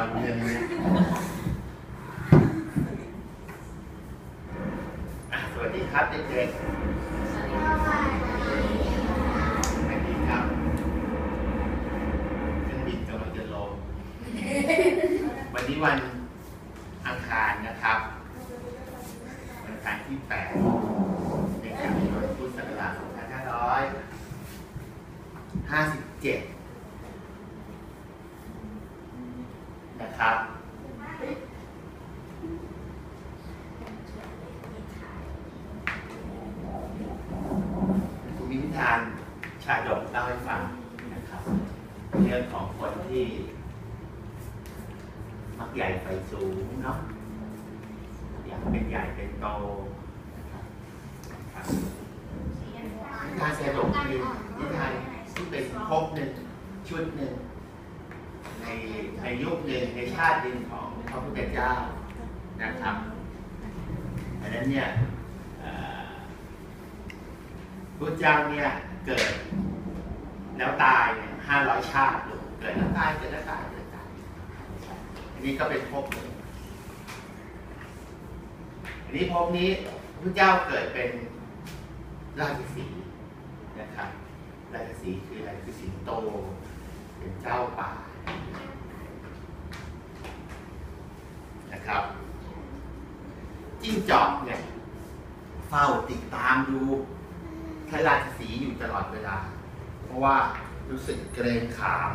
าเรื่องนี้สวัสดีครับเด็กๆสวัสดีครับเครื่องบินกำลังจะลงวันนี้วันอังคารนะครับวันอังคารที่8ในการยนพุทธศักราช2557 นะครับ คุณมินิทานชาดกเล่าให้ฟังนะครับเรื่องของคนที่ มักใหญ่ไฟสูงเนาะอยากเป็นใหญ่เป็นโตนะครับครับนิทานชาดกคือนิทานที่เป็นภพหนึ่งชุดหนึ่ง ในในยุคหนึ่งในชาติหนึ่งของพระพุทธเจ้านะครับอันนั้นเนี่ยเอ่อพระเจ้าเนี่ยเกิดแล้วตายเนี่ยห้าร้อยชาติลูกเกิดแล้วตายเกิดแล้วตายเกิดตายอันนี้ก็เป็นภพหนึ่งอันนี้ภพนี้พระเจ้าเกิดเป็นราชสีนะครับราชสีคืออะไรคือสิงโต เป็นเจ้าป่า นะครับจิ้งจอกเนี่ยเฝ้าติดตามดูพระราชสีอยู่ตลอดเวลา เพราะว่ารู้สึกเกรงขาม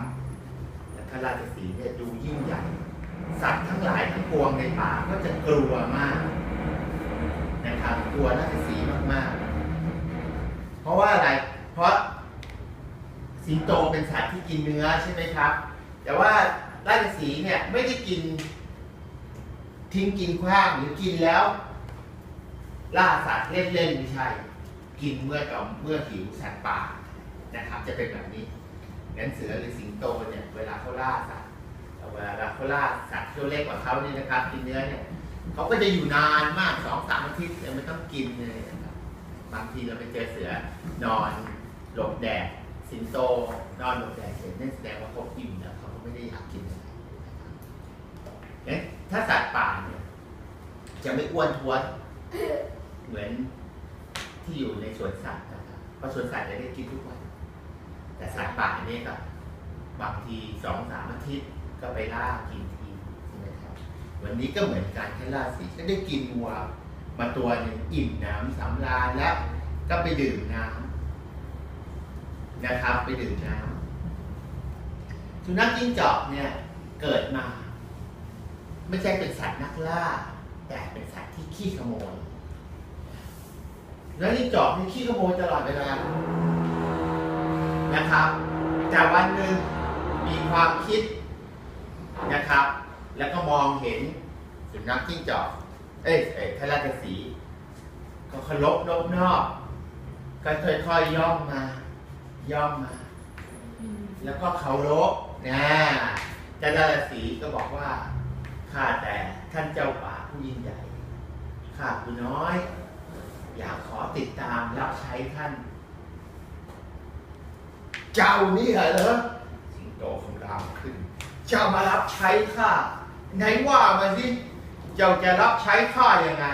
และพระราชสีเนี่ยดูยิ่งใหญ่ สัตว์ทั้งหลายทั้งปวงในป่าก็จะกลัวมากนะครับกลัวราชสีมากๆ เพราะว่าอะไร เพราะสิงโตเป็นสัตว์ที่กินเนื้อใช่ไหมครับ แต่ว่าราชสีเนี่ยไม่ได้กิน ทิ้งกินขว้างหรือกินแล้ว ล่าสัตว์เล่นๆไม่ใช่ กินเมื่อกับเมื่อหิวสัตว์ป่านะครับ จะเป็นแบบนี้งั้นเสือหรือสิงโตเนี่ยเวลาเขาล่าสัตว์เวลาเขาล่าสัตว์ที่เล็กกว่าเขานี่นะครับ กินเนื้อเนี่ยเขาก็จะอยู่นานมากสองสามอาทิตย์เนี่ยไม่ต้องกินเลยนะครับบางทีเราไปเจอเสือนอนหลบแดดสิงโตนอนหลบแดดเสร็จนั่นแสดงว่าเขาอิ่มแล้ว ไม่ได้อยากกินอะไรงั้นถ้าสัตว์ป่าเนี่ยจะไม่อ้วนท้วน เหมือนที่อยู่ในสวนสัตว์นะครับเพราะสวนสัตว์จะได้กินทุกวัน แต่สัตว์ป่าเนี่ยก็บางทีสองสามอาทิตย์ก็ไปล่ากินทีใช่ไหมครับ วันนี้ก็เหมือนการแค่ล่าสีก็ได้กินวัวมาตัวหนึ่งอิ่มน้ำสำราญแล้วก็ไปดื่มน้ำนะครับ ไปดื่มน้ำ สุนัขจิ้งจอกเนี่ยเกิดมา ไม่ใช่เป็นสัตว์นักล่า แต่เป็นสัตว์ที่ขี้ขโมยแล้วจิ้งจอกนี่ขี้ขโมยตลอดเวลานะครับแต่วันหนึ่งมีความคิดนะครับ แล้วก็มองเห็นสุนัขจิ้งจอกเอ้ยเอ้ยทราชสีก็เคารพนบนอบก็ค่อยๆย่องมา ย่อมมา แล้วก็เคารพ นะจันทรศรีก็บอกว่าข้าแต่ท่านเจ้าป่าผู้ยิ่งใหญ่ข้าผู้น้อย อยากขอติดตามรับใช้ท่าน เจ้านี่เหรอสิงโตคำรามขึ้น เจ้ามารับใช้ข้าไหนว่ามาสิเจ้าจะรับใช้ข้ายังไง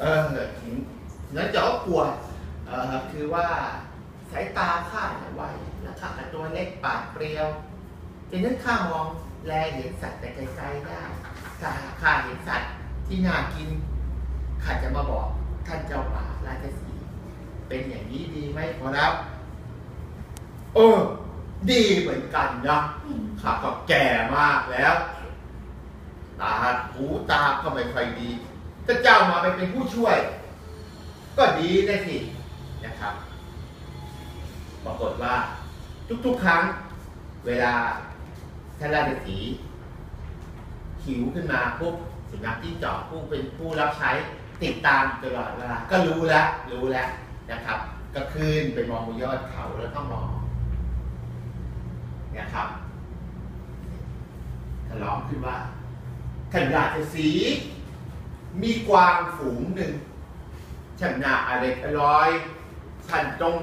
เออถึงนั้นเจ้าก็กลัวเออคือว่า สายตาข้าเนี่ยไวแล้วข้ากับตัวเล็กปาดเปรียวดังนั้นข้ามองแลเห็นสัตว์แต่ไกลๆได้ถ้าข้าเห็นสัตว์ที่น่ากินข้าจะมาบอกท่านเจ้าป่าราชสีห์เป็นอย่างนี้ดีไหมขอรับเออดีเหมือนกันนะข้าก็แก่มากแล้วตาหูตาก็ไม่ค่อยดีถ้าเจ้ามาไปเป็นผู้ช่วย ก็ดีได้สินะครับ ปรากฏว่าทุกๆ ครั้ง เวลาท่านราชสีหิวขึ้นมาปุ๊บสุนัขที่จอกผู้เป็นผู้รับใช้ติดตามตลอดเวลาก็รู้แล้วรู้แล้วนะครับ ก็ขึ้นไปมองบนยอดเขาแล้วก็มองนะครับถลองขึ้นว่าท่านราชสีมีกวางฝูงหนึ่งฉันนาอเล็กอร่อยฉันจง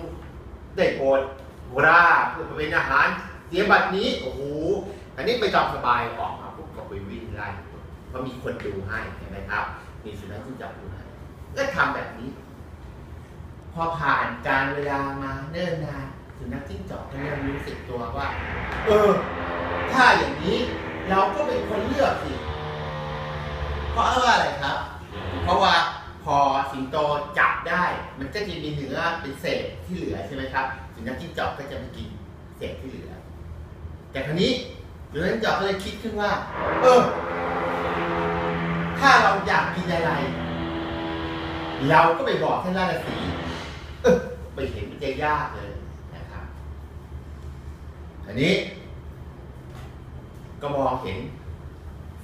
ได้โปรดราเพื่อเป็นอาหาร เสียบัดนี้โอ้โหอันนี้ไปจอมสบายออกมาปุ๊บก็ไปวิ่งไล่เพราะมีคนดูให้เห็นไหมครับ มีสุนัขที่จับดูให้ก็ทำแบบนี้ พอผ่านการเวลามาเนิ่นนานสุนัขจิ้งจอกก็เริ่มรู้สึกตัวว่า เออ ถ้าอย่างนี้เราก็เป็นคนเลือกสิเพราะว่าอะไรครับ เพราะว่า พอสิงโตจับได้ มันก็จะมีเนื้อเป็นเศษที่เหลือใช่ไหมครับสุนัขจิ้งจอกก็จะไม่กินเศษที่เหลือ แต่คราวนี้สุนัขจิ้งจอกก็เลยคิดขึ้นว่า เออ ถ้าเราอยากกินอะไร เราก็ไปบอกท่านราชสีเออไปเห็นมันจะยากเลยนะครับอันนี้ ก็มองเห็น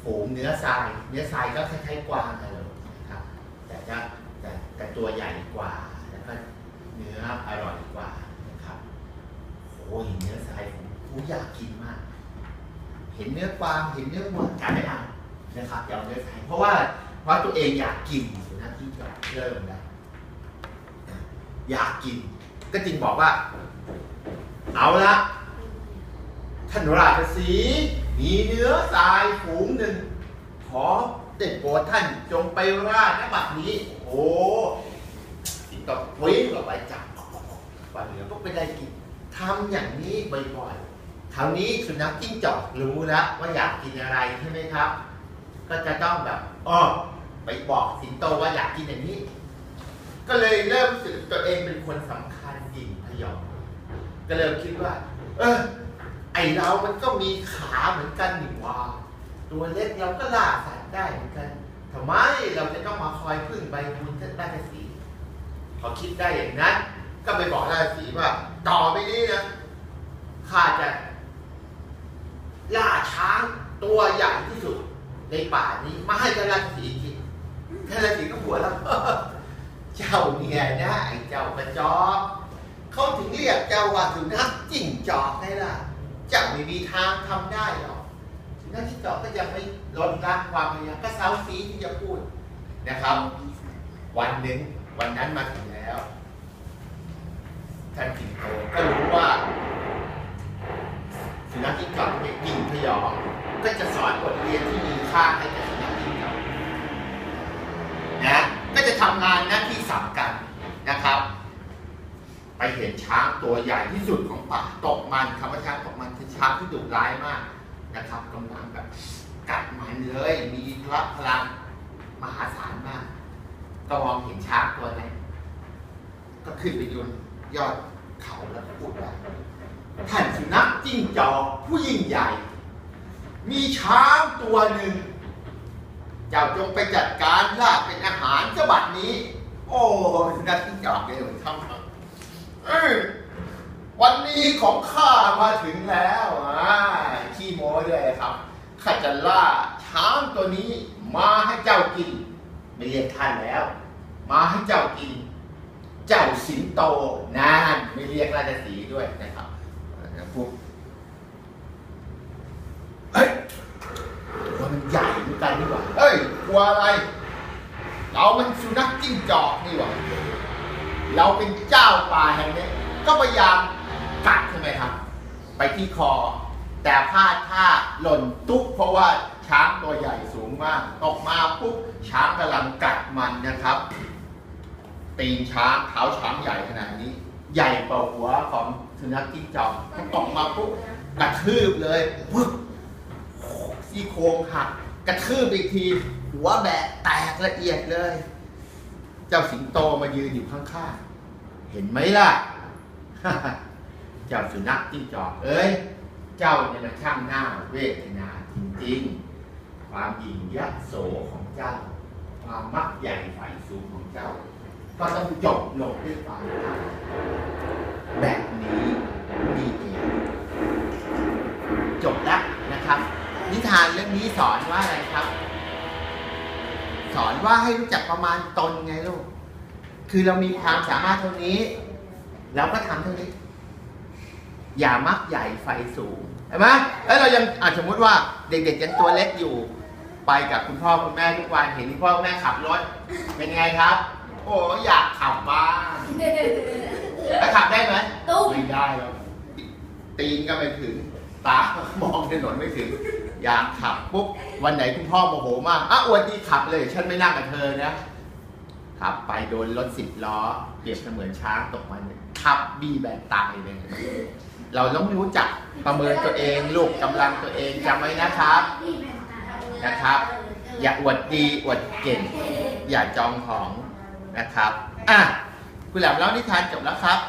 ฝูงเนื้อทราย เนื้อทรายก็คล้ายๆกวางอะเลยนะครับ แต่จะ แต่ตัวใหญ่กว่า แล้วก็เนื้ออร่อยกว่านะครับโอ้ยเนื้อทรายผมผมอยากกินมาก เห็นเนื้อกวางเห็นเนื้อวัวจะไม่เอานะครับอย่าเอาเนื้อทรายเพราะว่าเพราะตัวเองอยากกินนัขที่จะเริ่มแล้วอยากกิน ก็จึงบอกว่า เอาละท่านราชสีมีเนื้อทรายฝูงหนึ่ง ขอเด็ดโปรดท่านจงไปราชนบัดนี้ โอ้สิงโตวิ่งออกไปจับวันเหลือก็ไม่ได้กินทำอย่างนี้บ่อยๆคราวนี้สุนัขจิ้งจอกรู้แล้วว่าอยากกินอะไรใช่ไหมครับ ก็จะต้องแบบอ๋อไปบอกสิงโตว่าอยากกินอย่างนี้ ก็เลยเริ่มรู้สึกตัวเองเป็นคนสำคัญยิ่งพยองก็เลยคิดว่า เออไอเรามันก็มีขาเหมือนกันนี่ว่า ตัวเล็กเราก็ล่าสัตว์ได้เหมือนกัน ทำไมเราจะต้องมาคอยพึ่งใบบุญท่านราชสีห์พอคิดได้อย่างนั้น ก็ไปบอกราชสีว่า ต่อไปนี้นะข้าจะล่าช้างตัวใหญ่ที่สุด ในป่านี้มาให้ท่านราชสีกินท่านราชสีก็หัวแล้วเจ้าเนี่ยนะไอ้เจ้ากระจอกเขาถึงเรียกเจ้าว่าสุนัขจิ้งจอกไงล่ะเจ้าไม่มีทางทำได้หรอก นัขจิ้งจอกก็ยังไม่ลดละความพยายามก็เซาซีที่จะพูดนะครับ วันหนึ่งวันนั้นมาถึงแล้วท่านสิงโตก็รู้ว่าสุนัขจิ้งจอกเป็นยิ่งพยองก็จะสอนบทเรียนที่มีค่าให้กับสุนัขจิ้งจอกนะก็จะทำงานหน้าที่สำคัญนะครับ ไปเห็นช้างตัวใหญ่ที่สุดของป่าตกมันคำว่าช้างตกมันคือช้างที่ดุร้ายมาก นะครับกำลังแบบกัดมันเลย มีพละพลังมหาศาลมากก็มองเห็นช้างตัวนั้นก็ขึ้นไปยนยอดเขาแล้วก็พูดว่าท่านสุนัขจิ้งจอกผู้ยิ่งใหญ่ มีช้างตัวหนึ่ง เจ้าจงไปจัดการล่าเป็นอาหารเจ้าบัดนี้ โอ้สุนัขจิ้งจอกเนี่ยทำเอ้ย วันนี้ของข้ามาถึงแล้วอ่าขี้โม้ด้วยครับข้าจะล่าช้างตัวนี้มาให้เจ้ากิน ไม่เรียกท่านแล้ว มาให้เจ้ากิน เจ้าสิงโตนานไม่เรียกราชสีด้วยนะครับพวกเฮ้ยตัวมันใหญ่เหมือนกันนี่หว่าเฮ้ยกลัวอะไร เรามันสุนัขจิ้งจอกนี่หว่าเราเป็นเจ้าป่าแห่งนี้ก็พยายาม กัดใช่ไหมครับ ไปที่คอ แต่พลาดท่าหล่นตุ๊บเพราะว่าช้างตัวใหญ่สูงมาก ตกมาปุ๊บช้างกำลังกัดมันนะครับ ตีนช้างเท้าช้างใหญ่ขนาดนี้ ใหญ่กว่าหัวของสุนัขจิ้งจอกมันตกมาปุ๊บกระทืบเลยปึ๊บซี่โครงหักกระทืบอีกที หัวแบะแตกละเอียดเลย เจ้าสิงโตมายืนอยู่ข้างๆเห็นไหมล่ะ จ้าสุนัขจิ้งจอกเอ้ย เจ้าเนี่ยมันช่างหน้าเวทนาจริงๆ ความหยิ่งยักษ์โสของเจ้า ความมักใหญ่ไฟสูงของเจ้า ก็ต้องจบลงด้วยความตายแบบนี้นี่เองจบแล้วนะครับ นิทานเรื่องนี้สอนว่าอะไรครับ สอนว่าให้รู้จักประมาณตนไงลูก คือเรามีความสามารถเท่านี้เราก็ทำเท่านี้ อย่ามักใหญ่ไฟสูงเห็นไหมแล้วเรายังอาสมมติว่าเด็กๆยังตัวเล็กอยู่ ไปกับคุณพ่อคุณแม่ทุกวันเห็นคุณพ่อคุณแม่ขับรถเป็นไงครับ โอ้อยากขับบ้างแล้วขับได้ไหมตุ้มไม่ได้หรอกตีนก็ไม่ถึงตามองถนนไม่ถึงอยากขับปุ๊บวันไหนคุณพ่อโมโหมากอะอวดดีขับเลย ฉันไม่นั่งกับเธอนะขับไปโดนรถสิบล้อเปรียบเสมือนช้างตกมัน ทับบีแบบตายเลย เราต้องรู้จักประเมินตัวเองลูกกำลังตัวเองจำไว้นะครับนะครับ อย่าอวดดีอวดเก่ง อย่าจองของนะครับอะคุณแหลมเล่านิทานจบแล้วครับ